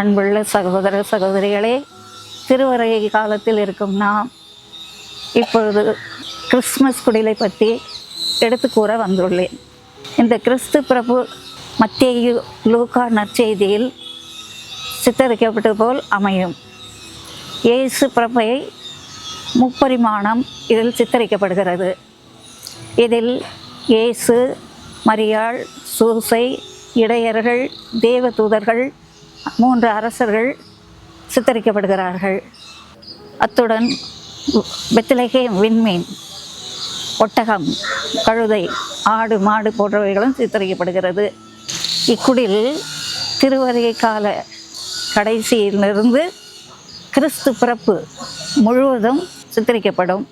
அன்புள்ள சகோதர சகோதரிகளே திருவரையை காலத்தில் இருக்கும் நாம் இப்பொழுது கிறிஸ்மஸ் குடிலை பற்றி எடுத்து கூற வந்துள்ளேன். இந்த கிறிஸ்து பிரபு மத்திய லூகா நற்செய்தியில் சித்தரிக்கப்பட்டது போல் அமையும். இயேசு பிரபை முப்பரிமாணம் இதில் சித்தரிக்கப்படுகிறது. இதில் இயேசு மரியாள் சூசை இடையர்கள் தேவதூதர்கள் மூன்று அரசர்கள் சித்தரிக்கப்படுகிறார்கள். அத்துடன் பெத்திலகே விண்மீன் ஒட்டகம் கழுதை ஆடு மாடு போன்றவைகளும் சித்தரிக்கப்படுகிறது. இக்குடில் திருவருகை கால கடைசியிலிருந்து கிறிஸ்து பிறப்பு முழுவதும் சித்தரிக்கப்படும்.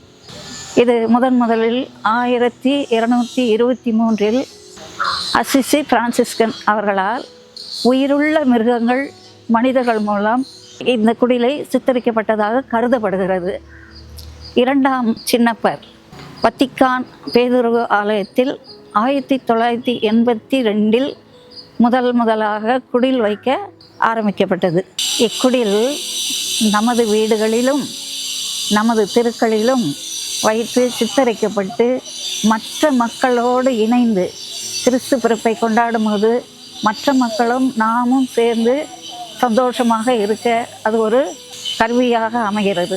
இது முதன் முதலில் ஆயிரத்தி இருநூற்றி இருபத்தி மூன்றில் அசிசி பிரான்சிஸ்கன் அவர்களால் உயிருள்ள மிருகங்கள் மனிதர்கள் மூலம் இந்த குடிலை சித்தரிக்கப்பட்டதாக கருதப்படுகிறது. இரண்டாம் சின்னப்பர் வத்திக்கான் பேதுருவு ஆலயத்தில் ஆயிரத்தி தொள்ளாயிரத்தி எண்பத்தி ரெண்டில் முதல் முதலாக குடில் வைக்க ஆரம்பிக்கப்பட்டது. இக்குடில் நமது வீடுகளிலும் நமது தெருக்களிலும் வைத்து சித்தரிக்கப்பட்டு மற்ற மக்களோடு இணைந்து கிறிஸ்து பிறப்பை கொண்டாடும்போது மற்ற மக்களும் நாமும் சேர்ந்து சந்தோஷமாக இருக்க அது ஒரு கருவியாக அமைகிறது.